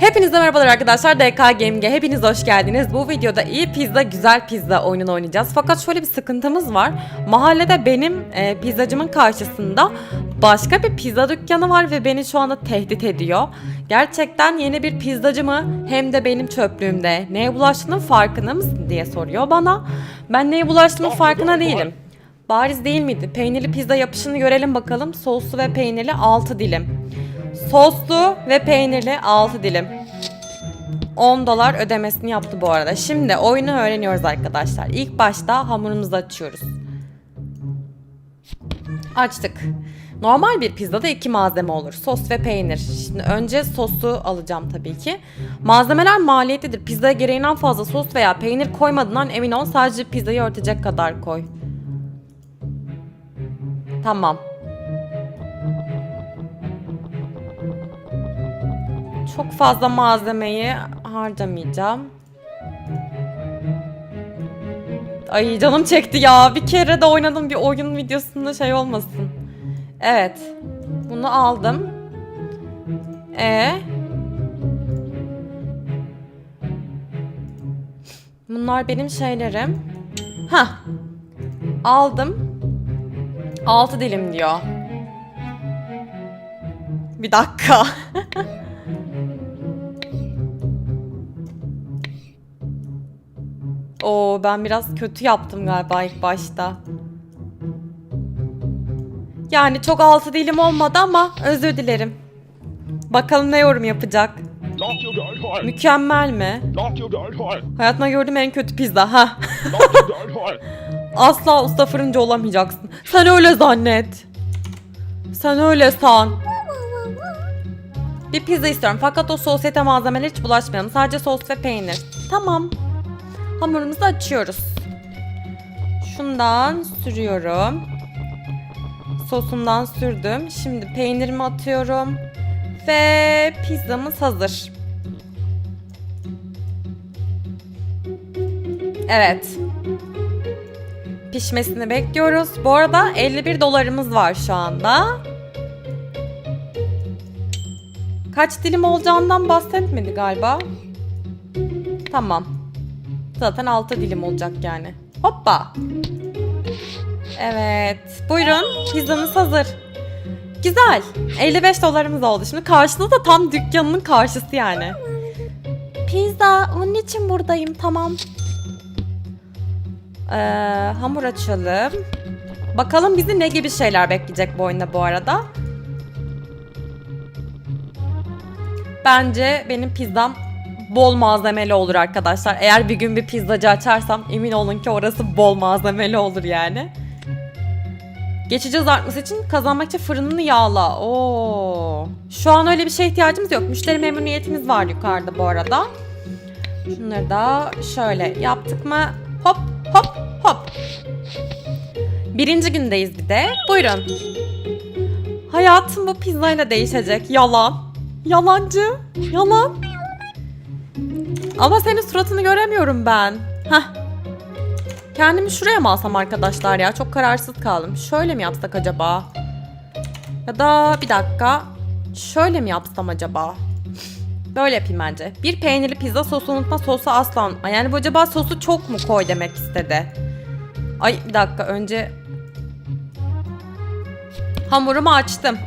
Hepinize merhabalar arkadaşlar. DK Gaming'e hepiniz hoş geldiniz. Bu videoda iyi pizza, güzel pizza oyununu oynayacağız. Fakat şöyle bir sıkıntımız var. Mahallede benim e, pizzacımın karşısında başka bir pizza dükkanı var ve beni şu anda tehdit ediyor. Gerçekten yeni bir pizzacı mı hem de benim çöplüğümde neye bulaştığının farkında mısın diye soruyor bana. Ben neye bulaştığımın farkında değilim. Bariz değil miydi? Peynirli pizza yapışını görelim bakalım. Soslu ve peynirli 6 dilim. Soslu ve peynirli 6 dilim. 10 dolar ödemesini yaptı bu arada. Şimdi oyunu öğreniyoruz arkadaşlar. İlk başta hamurumuzu açıyoruz. Açtık. Normal bir pizzada iki malzeme olur. Sos ve peynir. Şimdi önce sosu alacağım tabii ki. Malzemeler maliyetlidir. Pizzaya gereğinden fazla sos veya peynir koymadığından emin ol. Sadece pizzayı örtecek kadar koy. Tamam. Çok fazla malzemeyi harcamayacağım. Ay canım çekti ya. Bir kere de oynadım bir oyun videosunda şey olmasın. Evet. Bunu aldım. E Bunlar benim şeylerim. Ha. Aldım. 6 dilim diyor. Bir dakika. Oo ben biraz kötü yaptım galiba ilk başta. Yani çok altı dilim olmadı ama özür dilerim. Bakalım ne yorum yapacak. Mükemmel mi? Hayatımda gördüğüm en kötü pizza. Ha. Asla usta fırıncı olamayacaksın. Sen öyle zannet. Sen öyle san. Bir pizza istiyorum fakat o sosyete malzemeleri hiç bulaşmayalım. Sadece sos ve peynir. Tamam. Hamurumuzu açıyoruz. Şundan sürüyorum. Sosumdan sürdüm. Şimdi peynirimi atıyorum. Ve pizzamız hazır. Evet. Pişmesini bekliyoruz. Bu arada 51 dolarımız var şu anda. Kaç dilim olacağından bahsetmedi galiba. Tamam. Zaten 6 dilim olacak yani. Hoppa. Evet. Buyurun. Pizzamız hazır. Güzel. 55 dolarımız oldu. Şimdi karşıda da tam dükkanının karşısı yani. Pizza. Onun için buradayım. Tamam. Ee, hamur açalım. Bakalım bizi ne gibi şeyler bekleyecek bu oyunda bu arada. Bence benim pizzam bol malzemeli olur arkadaşlar. Eğer bir gün bir pizzacı açarsam emin olun ki orası bol malzemeli olur yani. Geçeceğiz artması için kazanmak için fırınını yağla. Oo. Şu an öyle bir şeye ihtiyacımız yok. Müşteri memnuniyetimiz var yukarıda bu arada. Şunları da şöyle yaptık mı? Hop hop hop. Birinci gündeyiz bir de. Buyurun. Hayatım bu pizzayla değişecek. Yalan. Yalancı. Yalan. Ama senin suratını göremiyorum ben. Hah. Kendimi şuraya mı alsam arkadaşlar ya? Çok kararsız kaldım. Şöyle mi yapsak acaba? Ya da bir dakika. Şöyle mi yapsam acaba? Böyle yapayım bence. Bir peynirli pizza sosu unutma sosu asla unutma. Yani bu acaba sosu çok mu koy demek istedi. Ay bir dakika önce hamurumu açtım.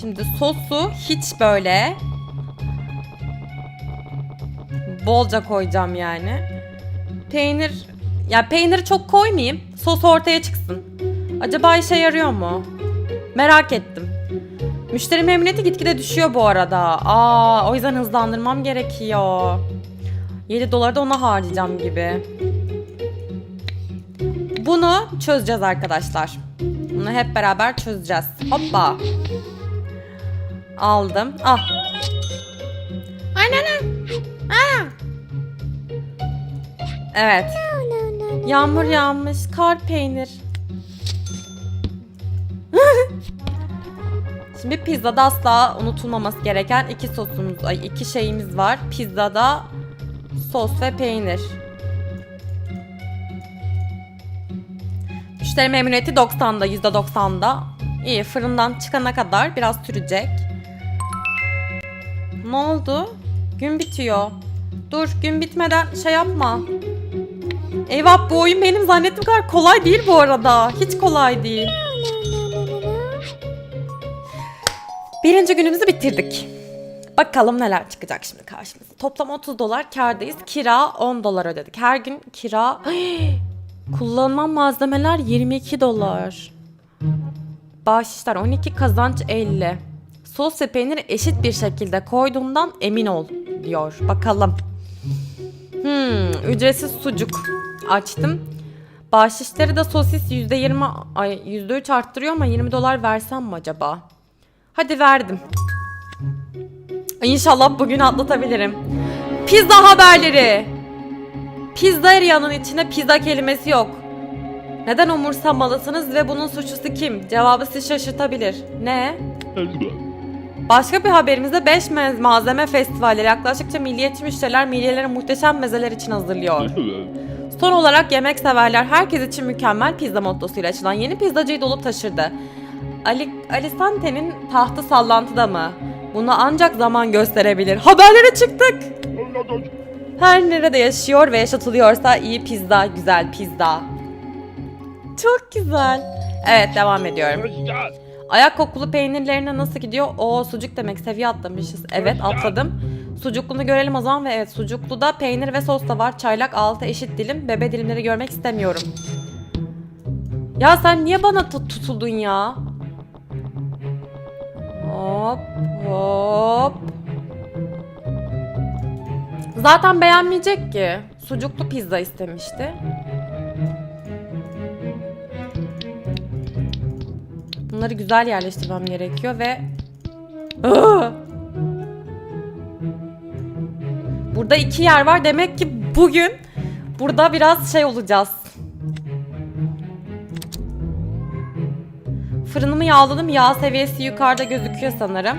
Şimdi sosu hiç böyle bolca koyacağım yani. Peynir ya peyniri çok koymayayım. Sos ortaya çıksın. Acaba işe yarıyor mu? Merak ettim. Müşteri memnuniyeti gitgide düşüyor bu arada. Aa, o yüzden hızlandırmam gerekiyor. 7 doları da ona harcayacağım gibi. Bunu çözeceğiz arkadaşlar. Bunu hep beraber çözeceğiz. Hoppa. Aldım. Ah. Evet. Yağmur yağmış. Kar peynir. Şimdi pizzada asla unutulmaması gereken iki sosumuz, ay iki şeyimiz var. Pizzada sos ve peynir. Müşteri memnuniyeti 90'da, %90'da. İyi fırından çıkana kadar biraz sürecek. Ne oldu? Gün bitiyor. Dur gün bitmeden şey yapma. Eyvah bu oyun benim zannettiğim kadar kolay değil bu arada. Hiç kolay değil. Birinci günümüzü bitirdik. Bakalım neler çıkacak şimdi karşımıza. Toplam 30 dolar kârdayız. Kira 10 dolar ödedik. Her gün kira... Kullanılan malzemeler 22 dolar. Bahşişler 12, kazanç 50. Sos ve peyniri eşit bir şekilde koyduğundan emin ol diyor. Bakalım. Hmm, ücretsiz sucuk açtım. Bahşişleri de sosis %20, ay %3 arttırıyor ama 20 dolar versem mi acaba? Hadi verdim. İnşallah bugün atlatabilirim. Pizza haberleri. Pizza eriyanın içine pizza kelimesi yok. Neden umursamalısınız ve bunun suçlusu kim? Cevabı sizi şaşırtabilir. Ne? Başka bir haberimizde 5 malzeme festivalleri yaklaştıkça milliyetçi müşteriler midyeleri muhteşem mezeler için hazırlıyor. Son olarak yemek severler herkes için mükemmel pizza mottosuyla açılan yeni pizzacıyı dolup taşırdı. Ali, Alisante'nin tahtı sallantıda mı? Bunu ancak zaman gösterebilir. Haberlere çıktık. Her nerede yaşıyor ve yaşatılıyorsa iyi pizza, güzel pizza. Çok güzel. Evet devam ediyorum. Ayak kokulu peynirlerine nasıl gidiyor? O sucuk demek seviye atlamışız. Evet atladım. Sucuklunu görelim o zaman ve evet sucukluda peynir ve sos da var. Çaylak altı eşit dilim. Bebe dilimleri görmek istemiyorum. Ya sen niye bana tut- tutuldun ya? Hop hop. Zaten beğenmeyecek ki. Sucuklu pizza istemişti. Bunları güzel yerleştirmem gerekiyor ve... Burada iki yer var. Demek ki bugün burada biraz şey olacağız. Fırınımı yağladım. Yağ seviyesi yukarıda gözüküyor sanırım.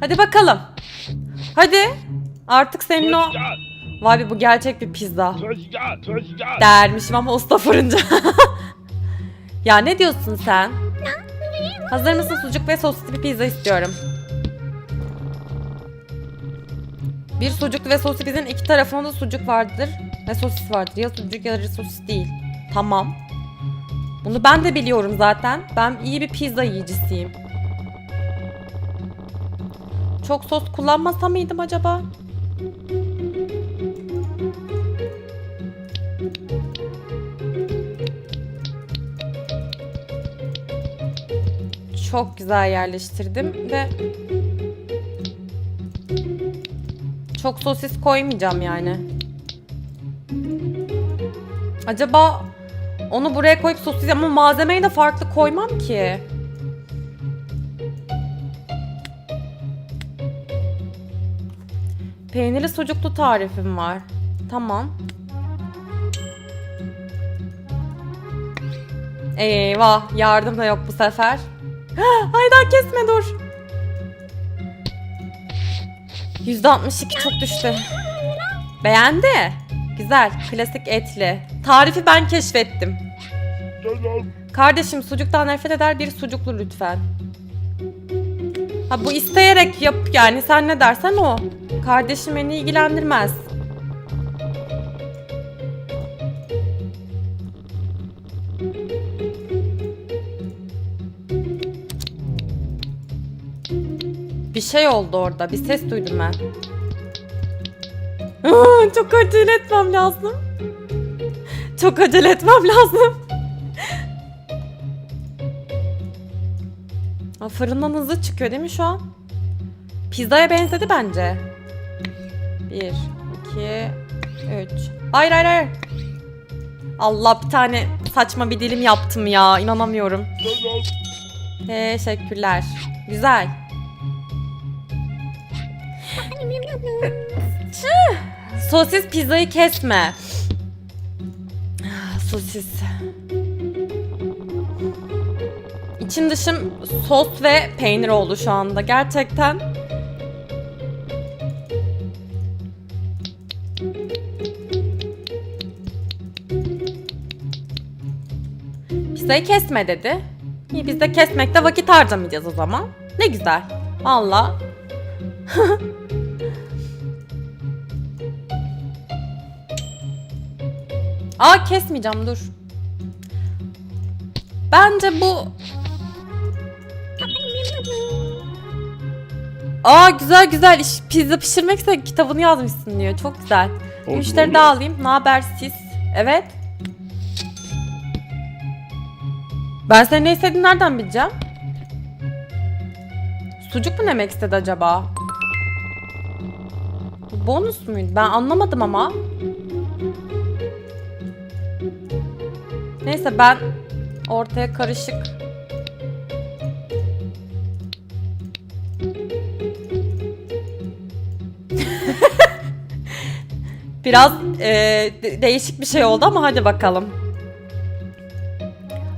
Hadi bakalım. Hadi. Artık senin o... Vay be bu gerçek bir pizza. Dermişim ama usta fırıncı. ya ne diyorsun sen? Hazır mısın sucuk ve sosisli bir pizza istiyorum. Bir sucuklu ve sosisli pizzanın iki tarafında da sucuk vardır ve sosis vardır. Ya sucuk ya da sosis değil. Tamam. Bunu ben de biliyorum zaten. Ben iyi bir pizza yiyicisiyim. Çok sos kullanmasa mıydım acaba? Çok güzel yerleştirdim ve çok sosis koymayacağım yani. Acaba onu buraya koyup sosis ama malzemeyi de farklı koymam ki. Peynirli sucuklu tarifim var. Tamam. Eyvah yardım da yok bu sefer. Ay daha kesme dur. %62 çok düştü. Beğendi. Güzel. Klasik etli. Tarifi ben keşfettim. Kardeşim sucuktan nefret eder bir sucuklu lütfen. Ha bu isteyerek yap yani sen ne dersen o. Kardeşim beni ilgilendirmez. Bir şey oldu orada. Bir ses duydum ben. Çok acele etmem lazım. Çok acele etmem lazım. Aa, fırından hızlı çıkıyor değil mi şu an? Pizzaya benzedi bence. Bir, iki, üç. Hayır hayır hayır. Allah bir tane saçma bir dilim yaptım ya. inanamıyorum. Teşekkürler. Güzel. Sosis pizzayı kesme. Sosis. İçim dışım sos ve peynir oldu şu anda. Gerçekten. Pizzayı kesme dedi. İyi biz de kesmekte vakit harcamayacağız o zaman. Ne güzel. Valla. Aa kesmeyeceğim dur. Bence bu... Aa güzel güzel iş, pizza pişirmekse kitabını yazmışsın diyor. Çok güzel. Oldu, Müşteri de alayım. Ne haber siz? Evet. Ben senin ne istediğini nereden bileceğim? Sucuk mu demek istedi acaba? Bonus muydu? Ben anlamadım ama. Neyse ben ortaya karışık. Biraz e, de- değişik bir şey oldu ama hadi bakalım.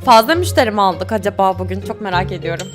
Fazla müşteri mi aldık acaba bugün? Çok merak ediyorum.